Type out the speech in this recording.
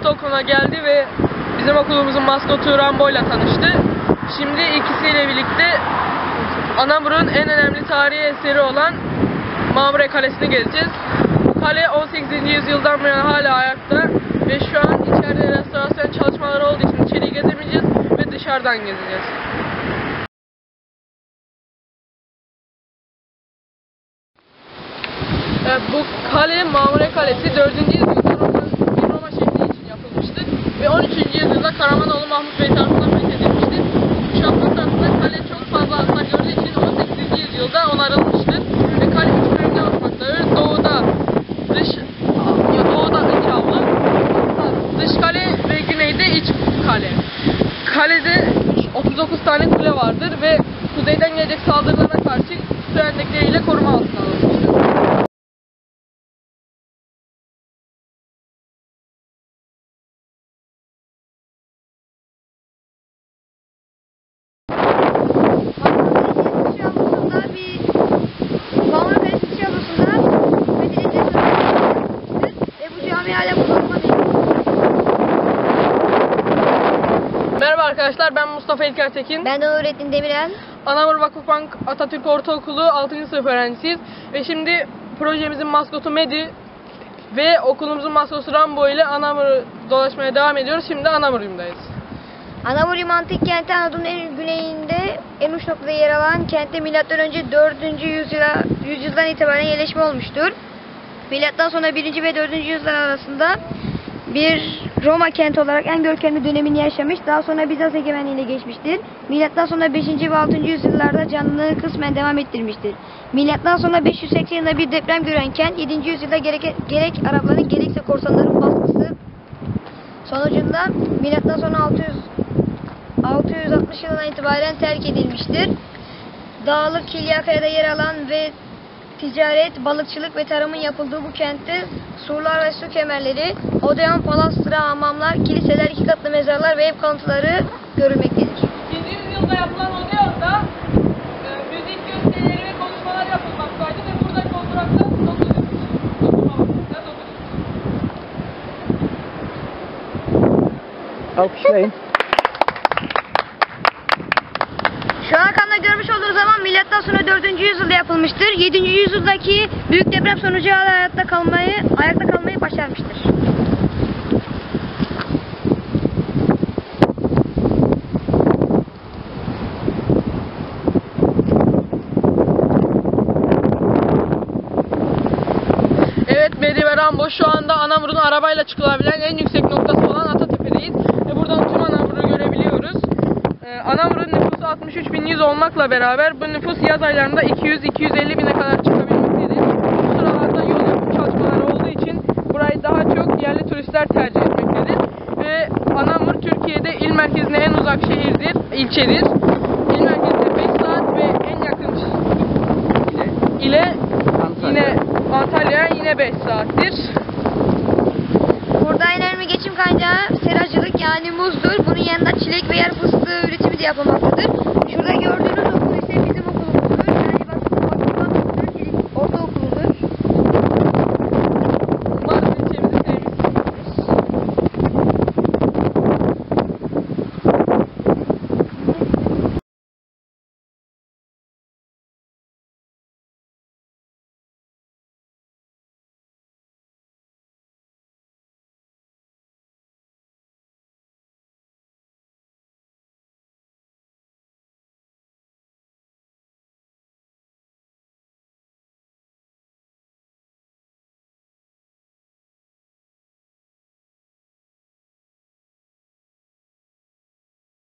Ortaokulu'na geldi ve bizim okulumuzun maskotu Rambo ile tanıştı. Şimdi ikisiyle birlikte Anamur'un en önemli tarihi eseri olan Mamre Kalesi'ni gezeceğiz. Kale 18. yüzyıldan beri hala ayakta ve şu an içeride restorasyon çalışmaları olduğu için içeriği gezemeyeceğiz ve dışarıdan gezeceğiz. Evet, bu kale Mamre Kalesi 4. yüzyılda Roma, bir Roma şehri için yapılmıştır ve 13. yüzyılda Karamanoğlu Mahmut Bey tarafından fethedilmiştir. Kuşatma sırasında kale çok fazla hasar gördüğü için 18. yüzyılda onarılmıştır ve kale üç bölümden oluşmaktadır. Doğuda dış ya doğuda iç avlu, dış kale ve güneyde iç kale. Kalede 39 tane kule vardır ve kuzeyden gelecek saldırılara karşı su endekleriyle koruma altına alınmıştır. Arkadaşlar ben Mustafa İlker Tekin. Ben de Nurettin Demirel. Anamur Vakıfbank Atatürk Ortaokulu 6. sınıf öğrencisiyiz. Ve şimdi projemizin maskotu Medi ve okulumuzun maskotu Rambo ile Anamur'u dolaşmaya devam ediyoruz. Şimdi Anamur'undayız. Anamuri Antik Kenti Anadolu'nun en güneyinde en uç noktada yer alan kentte önce 4. yüzyıla, yüzyıldan itibaren yerleşme olmuştur. Milattan sonra 1. ve 4. yüzyıllar arasında bir Roma kenti olarak en görkemli dönemini yaşamış. Daha sonra Bizans egemenliğine geçmiştir. Milattan sonra 5. ve 6. yüzyıllarda canlılığı kısmen devam ettirmiştir. Milattan sonra 580 yılında bir deprem gören kent 7. yüzyılda gerek, gerek Arapların gerekse korsanların baskısı sonucunda milattan sonra 600 660 yılından itibaren terk edilmiştir. Dağlık Kilyakaya'da yer alan ve ticaret, balıkçılık ve tarımın yapıldığı bu kentte surlar ve su kemerleri, Odeon, palastra, hamamlar, kiliseler, iki katlı mezarlar ve ev kalıntıları görülmektedir. 7. yüzyılda yapılan Odeon'da e, müzik gösterileri ve konuşmalar yapılmaktaydı ve burada kondurakta 9 Alkışlayın. Milattan sonra 4. yüzyılda yapılmıştır. 7. yüzyıldaki büyük deprem sonucu hayatta kalmayı, ayakta kalmayı başarmıştır. Evet Medi ve Rambo şu anda Anamur'un arabayla çıkılabilen en yüksek noktası olan Atatepe'deyiz. Ve buradan tüm Anamur'u 63 binliyiz olmakla beraber bu nüfus yaz aylarında 200-250 bine kadar çıkabilmektedir. Bu sıralarda yol yapım çalışmaları olduğu için burayı daha çok yerli turistler tercih etmektedir. Ve Anamur Türkiye'de il merkezine en uzak şehirdir, ilçedir. İl merkezine 5 saat ve en yakın ile, ile Antalya. yine Antalya'ya yine 5 saattir. Burada en önemli geçim kaynağı seracılık yani muzdur. Bunun yanında çilek ve yer fıstığı yapılmaktadır. Şurada gördüğünüz